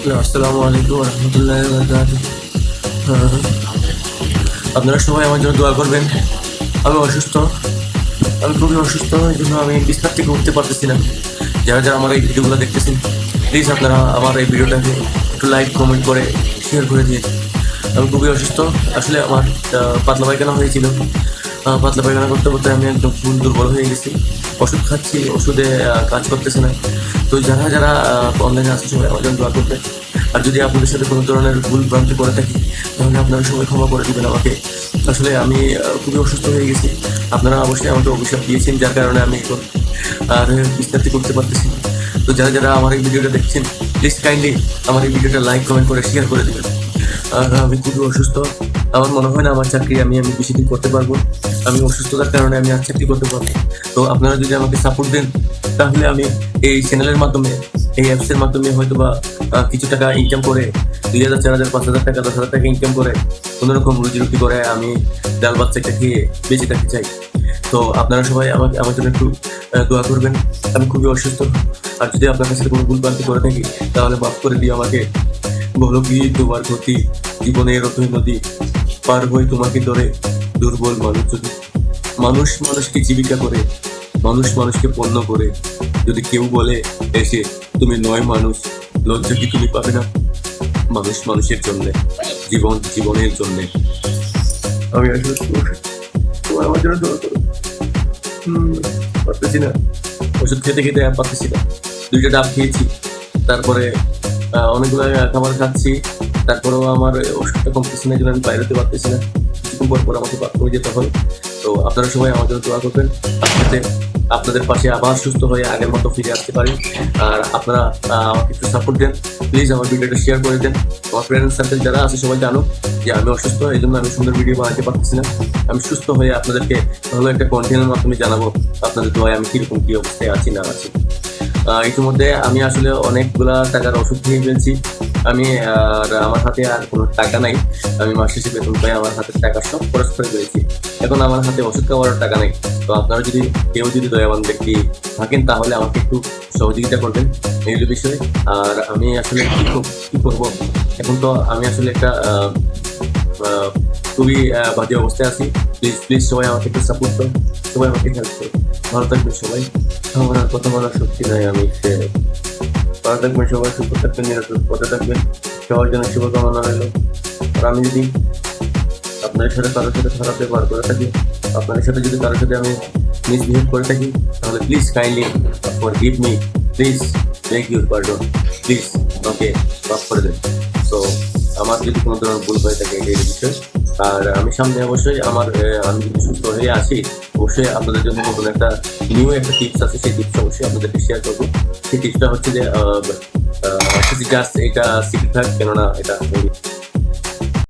আসসালামু আলাইকুম রহমতুল্লাহ আপনারা সবাই আমার জন্য দোয়া করবেন। আমি অসুস্থ। আমি খুবই অসুস্থ, এই জন্য আমি বিছনার থেকে উঠতে পারতেছি না। যারা যারা আমার এই ভিডিওগুলো দেখতেছেন প্লিজ আপনারা আমার এই ভিডিওটাকে একটু লাইক কমেন্ট করে শেয়ার করে দিয়ে আমি খুবই অসুস্থ। আসলে আমার পাতলা পায়খানা হয়েছিল। পাতলা পায়খানা করতে করতে আমি একদম ফুল দুর্বল হয়ে গেছি। ওষুধ খাচ্ছি, ওষুধে কাজ করতেছে না। তো যারা যারা অনলাইনে আসছে সবাই আমার জন্য দোয়া করবে আর যদি আপনাদের সাথে কোনো ধরনের ভুল ভ্রান্তি করে থাকি, তাহলে আপনারা সবাই ক্ষমা করে দেবেন আমাকে। আসলে আমি খুবই অসুস্থ হয়ে গেছি। আপনারা অবশ্যই আমাকে অভিশাপ দিয়েছেন, যার কারণে আমি এখন, আর বিস্তারিত করতে পারতেছি। তো যারা যারা আমার এই ভিডিওটা দেখছেন প্লিজ কাইন্ডলি আমার এই ভিডিওটা লাইক কমেন্ট করে শেয়ার করে দেবেন। আর আমি খুবই অসুস্থ। আমার মনে হয় না আমার চাকরি আমি আমি বেশি দিন করতে পারব। আমি অসুস্থতার কারণে আমি আর চাকরি করতে পারব তো আপনারা যদি আমাকে সাপোর্ট দেন, তাহলে আমি এই চ্যানেলের মাধ্যমে, এই অ্যাপসের মাধ্যমে হয়তো বা কিছু টাকা ইনকাম করে, দুই হাজার, চার হাজার, পাঁচ হাজার টাকা, দশ হাজার টাকা ইনকাম করে কোনোরকম রুজি রুটি করে আমি ডাল বাচ্চাটা খেয়ে বেঁচে থাকতে চাই। তো আপনারা সবাই আমাকে, আমার জন্য একটু দোয়া করবেন। আমি খুবই অসুস্থ। আর যদি আপনার কাছে কোনো ভুল ভ্রান্তি করে থাকি, তাহলে মাফ করে দিয়ে আমাকে। বলো কি তোমার ক্ষতি জীবনের অথই নদী পার হয়ে তোমাকে ধরে দুর্বল মানুষ যদি। মানুষ মানুষকে জীবিকা করে মানুষ মানুষকে পণ্য করে। যদি কেউ বলে এসে তুমি নয় মানুষ লজ্জা কি তুমি পাবে না? মানুষ মানুষের জন্য জীবন জীবনের জন্য। আমি আসলে তোমার আমার জন্য দোয়া করো। পারতেছি না। ওষুধ খেতে খেতে পারতেছি না। দুইটা ডাব খেয়েছি তারপরে অনেকগুলো খাবার খাচ্ছি। তারপরেও আমার ওষুধটা কমতেছে না আমি বাইরেতে পারতেছি না কিছুক্ষণ পর পর আমাকে বাথরুমে যেতে হয়। তো আপনারা সবাই জন্য দোয়া করবেন যাতে আপনাদের পাশে আবার সুস্থ হয়ে আগের মতো ফিরে আসতে পারি। আর আপনারা আমাকে একটু সাপোর্ট দেন প্লিজ আমার ভিডিওটা শেয়ার করে দেন। আমার ফ্রেন্ড সার্কেল যারা আছে, সবাই জানো যে আমি অসুস্থ, এই জন্য আমি সুন্দর ভিডিও বানাতে পারতেছি না। আমি সুস্থ হয়ে আপনাদেরকে ভালো একটা কন্টেন্টের মাধ্যমে জানাব, আপনাদের দোয়ায় আমি কীরকম কি অবস্থায় আছি, না আছি। ইতিমধ্যে আমি আসলে অনেকগুলা টাকার ওষুধ খেয়ে ফেলছি। আমি, আর আমার হাতে আর কোনো টাকা নাই। আমি মাস শেষে বেতন পাই আমার হাতে টাকা সব খরচ করে ফেলেছি এখন আমার হাতে ওষুধ খাওয়ার টাকা নেই। তো আপনারা যদি, কেউ যদি দয়াবান ব্যক্তি থাকেন, তাহলে আমাকে একটু সহযোগিতা করবেন এইগুলো বিষয়ে। আর আমি আসলে কি কি করব? এখন তো আমি আসলে একটা খুবই বাজে অবস্থায় আছি। প্লিজ প্লিজ সবাই আমাকে একটু সাপোর্ট করুন। সবাই আমাকে হেল্প করুন। ভালো থাকবেন সবাই। আমার কথা বলার শক্তি নাই আমি ভালো থাকবেন সবাই সুস্থ থাকবেন নিরাপদ পথে থাকবেন সবার জন্য শুভকামনা রইল। আর আমি যদি আপনাদের সাথে কারোর সাথে খারাপ ব্যবহার করে থাকি, আপনাদের সাথে যদি কারোর সাথে আমি মিসবিহেভ করে থাকি, তাহলে please kindly forgive me please make your pardon please আমাকে মাফ করে দেন। তো আমার যদি কোনো ধরনের ভুল হয়ে থাকে এই বিষয়ে আর আমি সামনে অবশ্যই আমার আমি সুস্থ হয়ে আসি অবশ্যই আপনাদের জন্য নতুন একটা নিউ একটা টিপস আছে, সেই টিপস অবশ্যই আপনাদেরকে শেয়ার করব। সেই টিপসটা হচ্ছে যে জাস্ট এটা সিক্রেট থাক, কেননা এটা